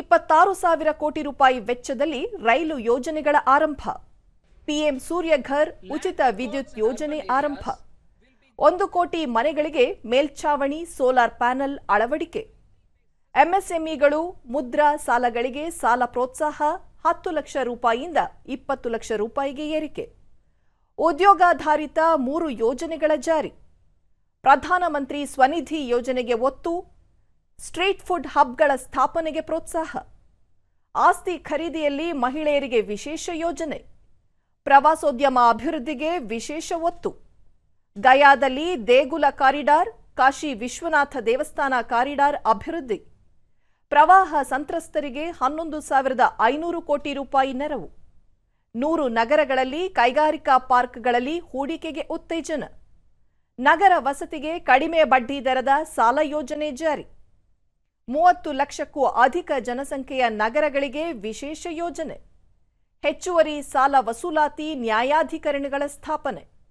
ಇಪ್ಪತ್ತಾರು ಸಾವಿರ ಕೋಟಿ ರೂಪಾಯಿ ವೆಚ್ಚದಲ್ಲಿ ರೈಲು ಯೋಜನೆಗಳ ಆರಂಭ. ಪಿಎಂ ಸೂರ್ಯಘರ್ ಉಚಿತ ವಿದ್ಯುತ್ ಯೋಜನೆ ಆರಂಭ. ಒಂದು ಕೋಟಿ ಮನೆಗಳಿಗೆ ಮೇಲ್ಛಾವಣಿ ಸೋಲಾರ್ ಪ್ಯಾನೆಲ್ ಅಳವಡಿಕೆ. ಎಂಎಸ್ಎಂಇಗಳು ಮುದ್ರಾ ಸಾಲಗಳಿಗೆ ಸಾಲ ಪ್ರೋತ್ಸಾಹ ಹತ್ತು ಲಕ್ಷ ರೂಪಾಯಿಯಿಂದ ಇಪ್ಪತ್ತು ಲಕ್ಷ ರೂಪಾಯಿಗೆ ಏರಿಕೆ. ಉದ್ಯೋಗಾಧಾರಿತ ಮೂರು ಯೋಜನೆಗಳ ಜಾರಿ. ಪ್ರಧಾನಮಂತ್ರಿ ಸ್ವನಿಧಿ ಯೋಜನೆಗೆ ಒತ್ತು ಸ್ಟ್ರೀಟ್ ಫುಡ್ ಹಬ್ಗಳ ಸ್ಥಾಪನೆಗೆ ಪ್ರೋತ್ಸಾಹ. ಆಸ್ತಿ ಖರೀದಿಯಲ್ಲಿ ಮಹಿಳೆಯರಿಗೆ ವಿಶೇಷ ಯೋಜನೆ. ಪ್ರವಾಸೋದ್ಯಮ ಅಭಿವೃದ್ಧಿಗೆ ವಿಶೇಷ ಒತ್ತು. ಗಯಾದಲ್ಲಿ ದೇಗುಲ ಕಾರಿಡಾರ್, ಕಾಶಿ ವಿಶ್ವನಾಥ ದೇವಸ್ಥಾನ ಕಾರಿಡಾರ್ ಅಭಿವೃದ್ಧಿ. ಪ್ರವಾಹ ಸಂತ್ರಸ್ತರಿಗೆ ಹನ್ನೊಂದು ಸಾವಿರದ ಐನೂರು ಕೋಟಿ ರೂಪಾಯಿ ನೆರವು. ನೂರು ನಗರಗಳಲ್ಲಿ ಕೈಗಾರಿಕಾ ಪಾರ್ಕ್ಗಳಲ್ಲಿ ಹೂಡಿಕೆಗೆ ಉತ್ತೇಜನ. ನಗರ ವಸತಿಗೆ ಕಡಿಮೆ ಬಡ್ಡಿ ದರದ ಸಾಲ ಯೋಜನೆ ಜಾರಿ. ಮೂವತ್ತು ಲಕ್ಷಕ್ಕೂ ಅಧಿಕ ಜನಸಂಖ್ಯೆಯ ನಗರಗಳಿಗೆ ವಿಶೇಷ ಯೋಜನೆ. ಹೆಚ್ಚುವರಿ ಸಾಲ ವಸೂಲಾತಿ ನ್ಯಾಯಾಧಿಕರಣಗಳ ಸ್ಥಾಪನೆ.